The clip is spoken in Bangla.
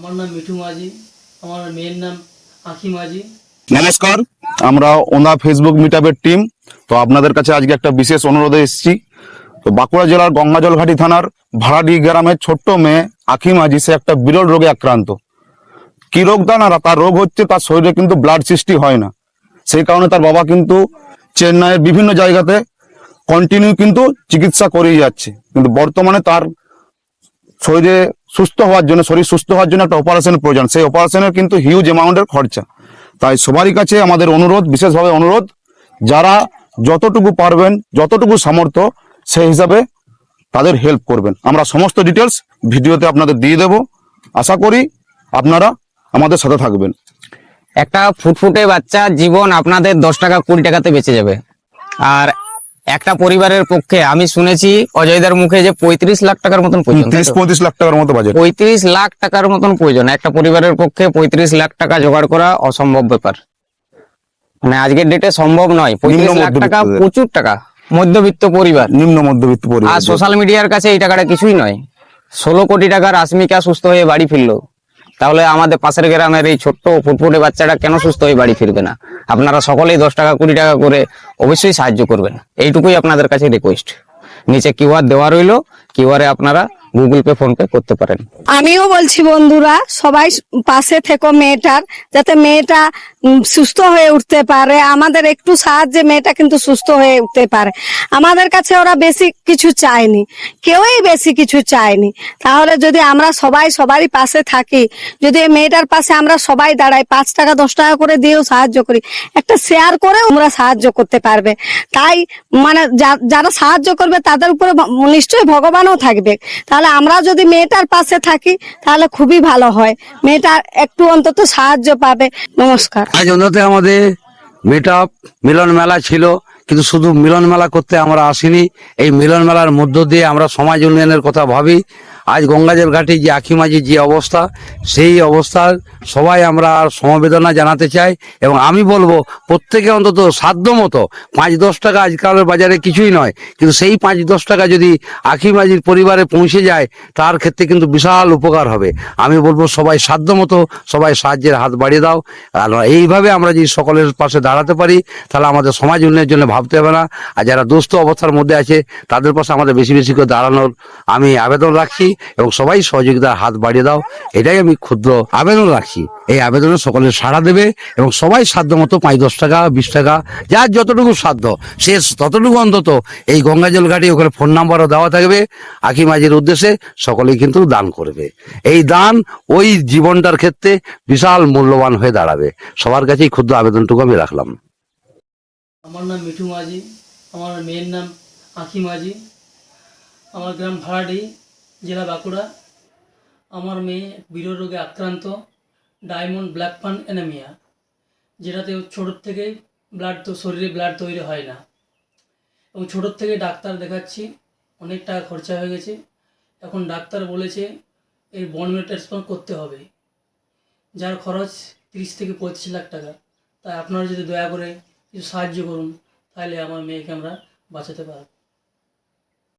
আমার নাম মিঠু মাঝি, আমার মেয়ের নাম আখি মাঝি। নমস্কার, আমরা ওনা ফেসবুক মিটআপের টিম তো আপনাদের কাছে আজকে একটা বিশেষ অনুরোধে এসেছি। তো বাঁকুড়া জেলার গঙ্গাজলঘাটি থানার ভাড়াডি গ্রামের ছোট্ট মেয়ে আখি মাঝি, সে একটা বিরল রোগে আক্রান্ত। কি রোগ তা তার রোগ হচ্ছে তার শরীরে কিন্তু ব্লাড সৃষ্টি হয় না। সেই কারণে তার বাবা কিন্তু চেন্নাইয়ের বিভিন্ন জায়গাতে কন্টিনিউ কিন্তু চিকিৎসা করেই যাচ্ছে। কিন্তু বর্তমানে তার শরীরে সুস্থ হওয়ার জন্য, শরীর সুস্থ হওয়ার জন্য একটা অপারেশনের প্রয়োজন। সেই অপারেশনের কিন্তু হিউজ অ্যামাউন্টের খরচা। তাই সবারই কাছে আমাদের অনুরোধ, বিশেষভাবে অনুরোধ, যারা যতটুকু পারবেন, যতটুকু সামর্থ্য, সেই হিসাবে তাদের হেল্প করবেন। আমরা সমস্ত ডিটেলস ভিডিওতে আপনাদের দিয়ে দেব। আশা করি আপনারা আমাদের সাথে থাকবেন। একটা ফুটফুটে বাচ্চা জীবন আপনাদের দশ টাকা, কুড়ি টাকাতে বেঁচে যাবে। আর একটা পরিবারের পক্ষে আমি শুনেছি অজয়দার মুখে যে পঁয়ত্রিশ লাখ টাকার মতন তিরিশ? পঁয়ত্রিশ লাখ টাকার মতো বাজেট পঁয়ত্রিশ লাখ টাকার মতন প্রয়োজন। একটা পরিবারের পক্ষে পঁয়ত্রিশ লাখ টাকা জোগাড় করা অসম্ভব ব্যাপার। মানে আজকের ডেটে সম্ভব নয়। পঁয়ত্রিশ লাখ টাকা প্রচুর টাকা। মধ্যবিত্ত পরিবার। নিম্ন মধ্যবিত্ত পরিবার। আর সোশ্যাল মিডিয়ার কাছে এই টাকাটা কিছুই নয়। ষোলো কোটি টাকার আসমিকা সুস্থ হয়ে বাড়ি ফিরলো। তাহলে আমাদের পাশের গ্রামের এই ছোট্ট ফুটফুটে বাচ্চাটা কেন সুস্থ হয়ে বাড়ি ফিরবে না? আপনারা সকলেই দশ টাকা, কুড়ি টাকা করে অবশ্যই সাহায্য করবেন। এইটুকুই আপনাদের কাছে রিকোয়েস্ট নিচে কিউআর দেওয়া রইল। কিউআরে আপনারা গুগল পে ফোন পে করতে পারেন। আমিও বলছি, বন্ধুরা, সবাই পাশে থেকো মেয়েটার, যাতে মেয়েটা সুস্থ হয়ে উঠতে পারে। আমাদের একটু সাহায্যে মেয়েটা কিন্তু সুস্থ হয়ে উঠতে পারে। আমাদের কাছে ওরা বেশি কিছু চায়নি। কেউই বেশি কিছু চায়নি। তাহলে যদি আমরা সবাই, সবারই পাশে থাকি, যদি মেয়েটার পাশে আমরা সবাই দাঁড়াই, পাঁচ টাকা, দশ টাকা করে দিয়েও সাহায্য করি, একটা শেয়ার করেও আমরা সাহায্য করতে পারবে। তাই মানে যারা সাহায্য করবে, তাদের উপরে নিশ্চয়ই ভগবানও থাকবে। তাহলে আমরা যদি মেয়েটার পাশে থাকি, তাহলে খুবই ভালো হয়। মেয়েটা একটু অন্তত সাহায্য পাবে। নমস্কার। আজ অন্তত আমাদের মেটা মিলন মেলা ছিল, কিন্তু শুধু মিলন মেলা করতে আমরা আসিনি। এই মিলন মেলার মধ্য দিয়ে আমরা সমাজ উন্নয়নের কথা ভাবি। আজ গঙ্গাজল ঘাটে যে আখিমাজির যে অবস্থা, সেই অবস্থার সবাই আমরা সমবেদনা জানাতে চাই এবং আমি বলব প্রত্যেকে অন্তত সাধ্য মতো পাঁচ দশ টাকা আজকালের বাজারে কিছুই নয়, কিন্তু সেই পাঁচ দশ টাকা যদি আখিমাজির পরিবারে পৌঁছে যায়, তার ক্ষেত্রে কিন্তু বিশাল উপকার হবে। আমি বলব, সবাই সাধ্য মতো সবাই সাহায্যের হাত বাড়িয়ে দাও। আর এইভাবে আমরা যদি সকলের পাশে দাঁড়াতে পারি, তাহলে আমাদের সমাজ উন্নয়নের জন্য ভাবতে হবে না। আর যারা দুস্থ অবস্থার মধ্যে আছে, তাদের পাশে আমাদের বেশি বেশি করে দাঁড়ানোর আমি আবেদন রাখছি। এবং সবাই সহযোগিতার হাত বাড়িয়ে দাও। এটাই আমি ক্ষুদ্র আবেদন রাখছি এই আবেদনে সকলে সাড়া দেবে এবং সবাই সাধ্য মতো পাঁচ দশ টাকা বিশ টাকা যার যতটুকু সাধ্য সে ততটুকু অন্তত এই গঙ্গাজল ঘাটে ওখানে ফোন নাম্বারও দেওয়া থাকবে। আখি মাঝির উদ্দেশ্যে সকলেই কিন্তু দান করবে। এই দান ওই জীবনটার ক্ষেত্রে বিশাল মূল্যবান হয়ে দাঁড়াবে। সবার কাছেই ক্ষুদ্র আবেদনটুকু আমি রাখলাম। আমার নাম মিঠু মাঝি। আমার মেয়ের নাম আখি মাঝি। আমার গ্রাম ভাড়াডি জেলা বাঁকুড়া। আমার মেয়ে বিরল রোগে আক্রান্ত, ডায়মন্ড ব্ল্যাক ফান অ্যানামিয়া, যেটাতে ছোটোর থেকে ব্লাড তো, শরীরে ব্লাড তৈরি হয় না। এবং ছোটোর থেকে ডাক্তার দেখাচ্ছি, অনেক টাকা খরচা হয়ে গেছে। এখন ডাক্তার বলেছে, এর বন মেরো ট্রান্সপ্লান্ট করতে হবে। যার খরচ তিরিশ থেকে পঁয়ত্রিশ লাখ টাকা। তাই আপনারা যদি দয়া করে কিছু সাহায্য করুন, তাহলে আমার মেয়েকে আমরা বাঁচাতে পারব।